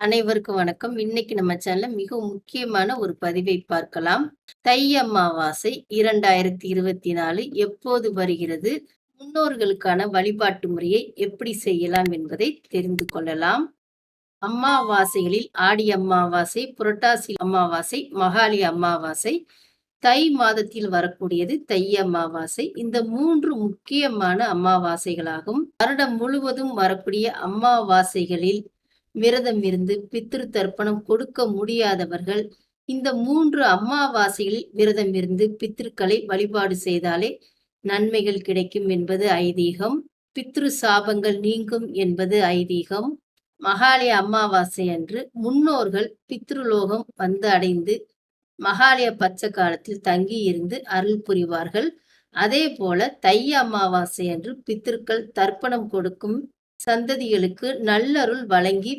அனைவருக்கும் வணக்கம். இன்னைக்கு நம்ம சேனல்ல மிக முக்கியமான ஒரு பதிவை பார்க்கலாம். தை அமாவாசை 2024 எப்போது வருகிறது? முன்னோர்களுக்கான வழிபாட்டு முறையை எப்படி செய்யலாம் என்பதை தெரிந்து கொள்ளலாம். அம்மாவாசைகளில் ஆடி அம்மாவாசை புரட்டாசி அமாவாசை, மகாலி அமாவாசை, தை மாதத்தில் வரக்கூடியது தை அமாவாசை. இந்த மூன்று முக்கியமான அமாவாசைகளாகும். வருடம் முழுவதும் வரக்கூடிய அமாவாசைகளில் விரதம் இருந்து பித்ரு தர்ப்பணம் கொடுக்க முடியாதவர்கள் இந்த மூன்று அம்மாவாசையில் விரதம் இருந்து பித்ருக்களை வழிபாடு செய்தாலே நன்மைகள் கிடைக்கும் என்பது ஐதீகம். பித்ரு சாபங்கள் நீங்கும் என்பது ஐதீகம். மகாலய அமாவாசை அன்று முன்னோர்கள் பித்ருலோகம் வந்து அடைந்து மகாலய பட்ச காலத்தில் தங்கி இருந்து அருள் புரிவார்கள். அதே போல தை அமாவாசை அன்று பித்ருக்கள் தர்ப்பணம் கொடுக்கும் சந்ததிகளுக்கு நல்லருள் வழங்கி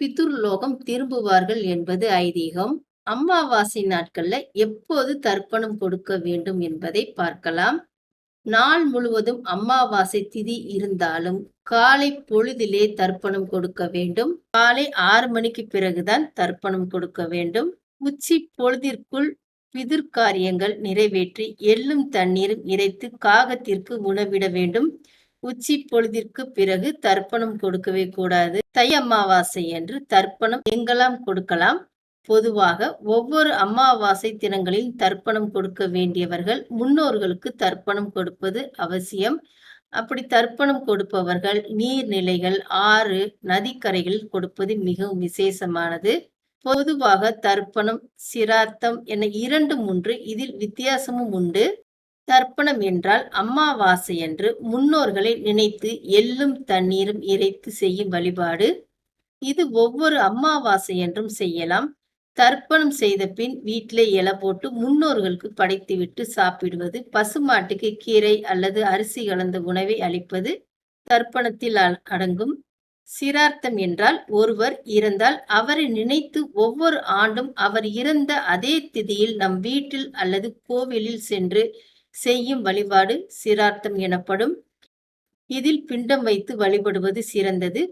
பித்ருலோகம் திரும்புவார்கள் என்பது ஐதீகம். அம்மாவாசை நாட்கள்ல எப்போது தர்ப்பணம் கொடுக்க வேண்டும் என்பதை பார்க்கலாம். நாள் முழுவதும் அம்மாவாசை திதி இருந்தாலும் காலை பொழுதிலே தர்ப்பணம் கொடுக்க வேண்டும். காலை ஆறு மணிக்கு பிறகுதான் தர்ப்பணம் கொடுக்க வேண்டும். உச்சி பொழுதிற்குள் பிதிர்காரியங்கள் நிறைவேற்றி எள்ளும் தண்ணீரும் இறைத்து காகத்திற்கு உணவிட வேண்டும். உச்சி பொழுதிற்கு பிறகு தர்ப்பணம் கொடுக்கவே கூடாது. தை அமாவாசை என்று தர்ப்பணம் எங்கெல்லாம் கொடுக்கலாம்? பொதுவாக ஒவ்வொரு அமாவாசை தினங்களில் தர்ப்பணம் கொடுக்க வேண்டியவர்கள் முன்னோர்களுக்கு தர்ப்பணம் கொடுப்பது அவசியம். அப்படி தர்ப்பணம் கொடுப்பவர்கள் நீர்நிலைகள், ஆறு, நதிக்கரைகளில் கொடுப்பது மிகவும் விசேஷமானது. பொதுவாக தர்ப்பணம், சிரார்த்தம் என இரண்டும் மூன்று இதில் வித்தியாசமும் உண்டு. தர்ப்பணம் என்றால் அம்மாவாசை என்று முன்னோர்களை நினைத்து எள்ளும் தண்ணீரும் இறைத்து செய்யும் வழிபாடு. இது ஒவ்வொரு அம்மாவாசை என்றும் செய்யலாம். தர்ப்பணம் செய்த பின் வீட்டிலே இலை போட்டு முன்னோர்களுக்கு படைத்துவிட்டு சாப்பிடுவது. பசுமாட்டுக்கு கீரை அல்லது அரிசி கலந்த உணவை அளிப்பது தர்ப்பணத்தில் அடங்கும். சிரார்த்தம் என்றால் ஒருவர் இறந்தால் அவரை நினைத்து ஒவ்வொரு ஆண்டும் அவர் இறந்த அதே திதியில் நம் வீட்டில் அல்லது கோவிலில் சென்று செய்யும் வழிபாடு சிரார்த்தம் எனப்படும். இதில் பிண்டம் வைத்து வழிபடுவது சிறந்தது.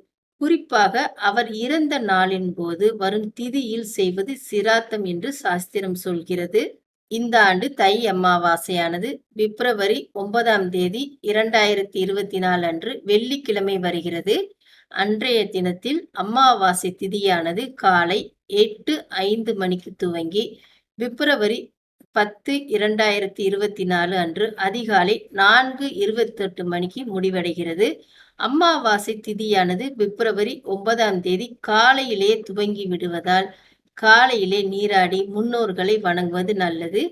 குறிப்பாக அவர் இறந்த நாளின் போது வரும் திதியில் செய்வது சிரார்த்தம் என்று சாஸ்திரம் சொல்கிறது. இந்த ஆண்டு தை அமாவாசையானது பிப்ரவரி ஒன்பதாம் தேதி இரண்டாயிரத்தி இருபத்தி நாலு அன்று வெள்ளிக்கிழமை வருகிறது. அன்றைய தினத்தில் அமாவாசை திதியானது காலை எட்டு ஐந்து மணிக்கு துவங்கி பிப்ரவரி பத்து இரண்டாயிரத்தி இருபத்தி நாலு அன்று அதிகாலை நான்கு இருபத்தெட்டு மணிக்கு முடிவடைகிறது. அம்மாவாசை திதியானது பிப்ரவரி ஒன்பதாம் தேதி காலையிலே துவங்கி விடுவதால் காலையிலே நீராடி முன்னோர்களை வணங்குவது நல்லது.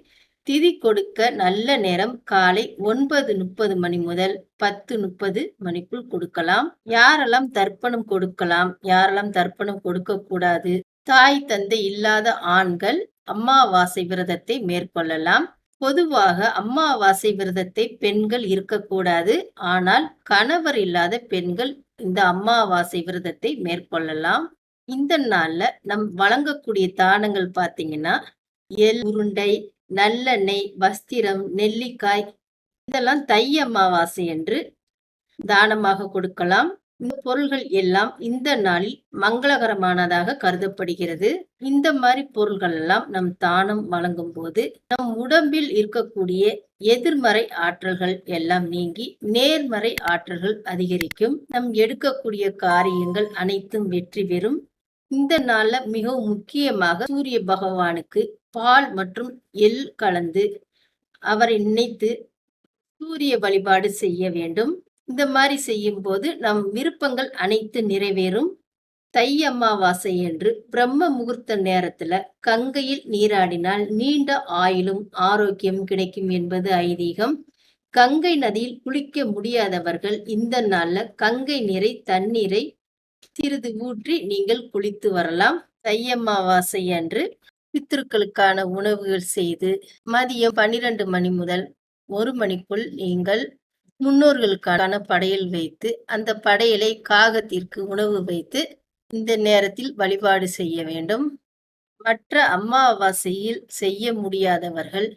திதி கொடுக்க நல்ல நேரம் காலை ஒன்பது முப்பது மணி முதல் பத்து முப்பது மணிக்குள் கொடுக்கலாம். யாரெல்லாம் தர்ப்பணம் கொடுக்கலாம்? யாரெல்லாம் தர்ப்பணம் கொடுக்க கூடாது? தாய் தந்தை இல்லாத ஆண்கள் அம்மாவாசை விரதத்தை மேற்கொள்ளலாம். பொதுவாக அம்மாவாசை விரதத்தை பெண்கள் இருக்கக்கூடாது. ஆனால் கணவர் இல்லாத பெண்கள் இந்த அம்மாவாசை விரதத்தை மேற்கொள்ளலாம். இந்த நாள்ல நம் வழங்கக்கூடிய தானங்கள் பார்த்தீங்கன்னா எல் உருண்டை, நல்லெண்ணெய், வஸ்திரம், நெல்லிக்காய் இதெல்லாம் தை அமாவாசை என்று தானமாக கொடுக்கலாம். இந்த பொருள்கள் எல்லாம் இந்த நாளில் மங்களகரமானதாக கருதப்படுகிறது. இந்த மாதிரி பொருள்கள் எல்லாம் நம் தானம் வழங்கும் போது நம் உடம்பில் இருக்கக்கூடிய எதிர்மறை ஆற்றல்கள் எல்லாம் நீங்கி நேர்மறை ஆற்றல்கள் அதிகரிக்கும். நம் எடுக்கக்கூடிய காரியங்கள் அனைத்தும் வெற்றி பெறும். இந்த நாள்ல மிகவும் முக்கியமாக சூரிய பகவானுக்கு பால் மற்றும் எள் கலந்து அவரை நினைத்து சூரிய வழிபாடு செய்ய வேண்டும். இந்த மாதிரி செய்யும் போது நம் விருப்பங்கள் அனைத்து நிறைவேறும். தை அமாவாசை என்று பிரம்ம முகூர்த்த நேரத்துல கங்கையில் நீராடினால் நீண்ட ஆயுளும் ஆரோக்கியம் கிடைக்கும் என்பது ஐதீகம். கங்கை நதியில் குளிக்க முடியாதவர்கள் இந்த நாள்ல கங்கை நீரை தண்ணீரை சிறிது ஊற்றி நீங்கள் குளித்து வரலாம். தை அமாவாசை அன்று பித்திருக்களுக்கான உணவுகள் செய்து மதியம் பன்னிரண்டு மணி முதல் ஒரு மணிக்குள் நீங்கள் முன்னோர்களுக்கான படையல் வைத்து அந்த படையலை காகத்திற்கு உணவு வைத்து இந்த நேரத்தில் வழிபாடு செய்ய வேண்டும். மற்ற அமாவாசையில் செய்ய முடியாதவர்கள்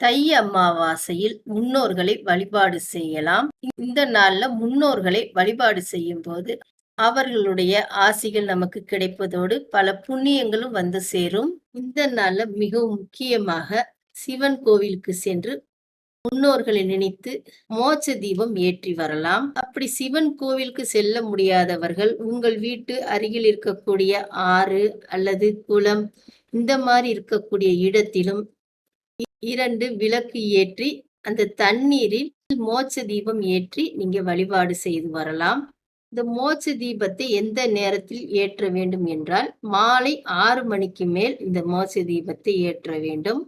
தை அமாவாசையில் முன்னோர்களை வழிபாடு செய்யலாம். இந்த நாள்ல முன்னோர்களை வழிபாடு செய்யும் போது அவர்களுடைய ஆசிகள் நமக்கு கிடைப்பதோடு பல புண்ணியங்களும் வந்து சேரும் இந்த நாள்ல மிகவும் முக்கியமாக சிவன் கோவிலுக்கு சென்று முன்னோர்களை நினைத்து மோட்ச தீபம் ஏற்றி வரலாம். அப்படி சிவன் கோவிலுக்கு செல்ல முடியாதவர்கள் உங்கள் வீட்டு அருகில் இருக்கக்கூடிய ஆறு அல்லது குளம் இந்த மாதிரி இருக்கக்கூடிய இடத்திலும் இரண்டு விளக்கு ஏற்றி அந்த தண்ணீரில் மோட்ச தீபம் ஏற்றி நீங்க வழிபாடு செய்து வரலாம். இந்த மோட்ச தீபத்தை எந்த நேரத்தில் ஏற்ற வேண்டும் என்றால் மாலை ஆறு மணிக்கு மேல் இந்த மோட்ச தீபத்தை ஏற்ற வேண்டும்.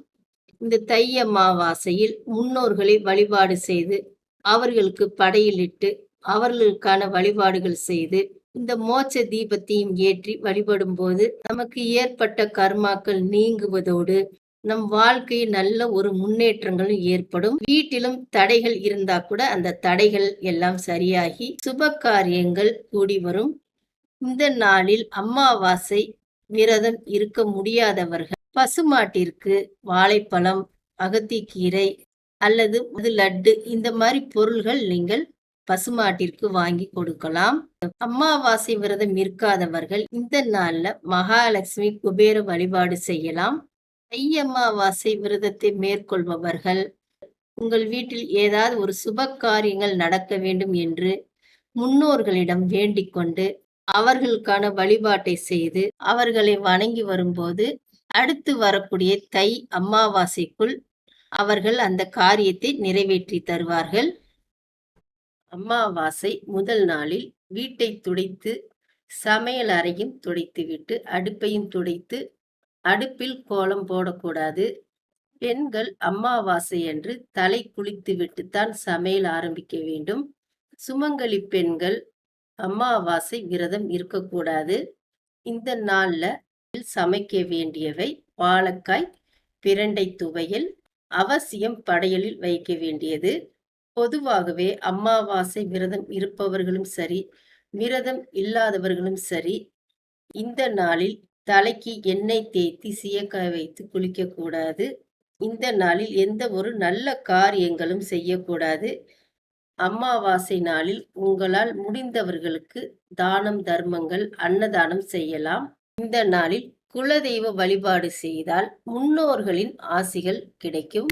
இந்த தை அமாவாசையில் முன்னோர்களை வழிபாடு செய்து அவர்களுக்கு படையிலிட்டு அவர்களுக்கான வழிபாடுகள் செய்து இந்த மோட்ச தீபத்தையும் ஏற்றி வழிபடும் போது நமக்கு ஏற்பட்ட கர்மாக்கள் நீங்குவதோடு நம் வாழ்க்கையில் நல்ல ஒரு முன்னேற்றங்களும் ஏற்படும். வீட்டிலும் தடைகள் இருந்தா கூட அந்த தடைகள் எல்லாம் சரியாகி சுப காரியங்கள் கூடி வரும். இந்த நாளில் அமாவாசை விரதம் இருக்க முடியாதவர்கள் பசுமாட்டிற்கு வாழைப்பழம் அகத்திக்கீரை அல்லது லட்டு இந்த மாதிரி பொருள்கள் நீங்கள் பசுமாட்டிற்கு வாங்கி கொடுக்கலாம். அம்மாவாசை விரதம் இருக்காதவர்கள் இந்த நாள்ல மகாலட்சுமி குபேர வழிபாடு செய்யலாம். தை அமாவாசை விரதத்தை மேற்கொள்பவர்கள் உங்கள் வீட்டில் ஏதாவது ஒரு சுப காரியங்கள் நடக்க வேண்டும் என்று முன்னோர்களிடம் வேண்டிக் கொண்டு அவர்களுக்கான வழிபாட்டை செய்து அவர்களை வணங்கி வரும்போது அடுத்து வரக்கூடிய தை அமாவாசைக்குள் அவர்கள் அந்த காரியத்தை நிறைவேற்றி தருவார்கள். அமாவாசை முதல் நாளில் வீட்டை துடைத்து சமையல் அறையும் துடைத்துவிட்டு அடுப்பையும் துடைத்து அடுப்பில் கோலம் போடக்கூடாது. பெண்கள் அம்மாவாசை என்று தலை குளித்து விட்டுத்தான் சமையல் ஆரம்பிக்க வேண்டும். சுமங்கலி பெண்கள் அம்மாவாசை விரதம் இருக்கக்கூடாது. இந்த நாளில் சமைக்க வேண்டியவை வாழைக்காய் பிரண்டை துவையல் அவசியம் படையலில் வைக்க வேண்டியது. பொதுவாகவே அம்மாவாசை விரதம் இருப்பவர்களும் சரி விரதம் இல்லாதவர்களும் சரி இந்த நாளில் தலைக்கு எண்ணெய் தேய்த்தி சீயக்காய் வைத்து குளிக்கக்கூடாது. இந்த நாளில் எந்த ஒரு நல்ல காரியங்களும் செய்யக்கூடாது. அம்மாவாசை நாளில் உங்களால் முடிந்தவர்களுக்கு தானம் தர்மங்கள் அன்னதானம் செய்யலாம். இந்த நாளில் குலதெய்வ வழிபாடு செய்தால் முன்னோர்களின் ஆசிகள் கிடைக்கும்.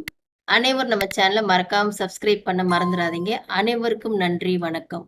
அனைவரும் நம்ம சேனலை மறக்காம சப்ஸ்கிரைப் பண்ண மறந்துடாதீங்க. அனைவருக்கும் நன்றி வணக்கம்.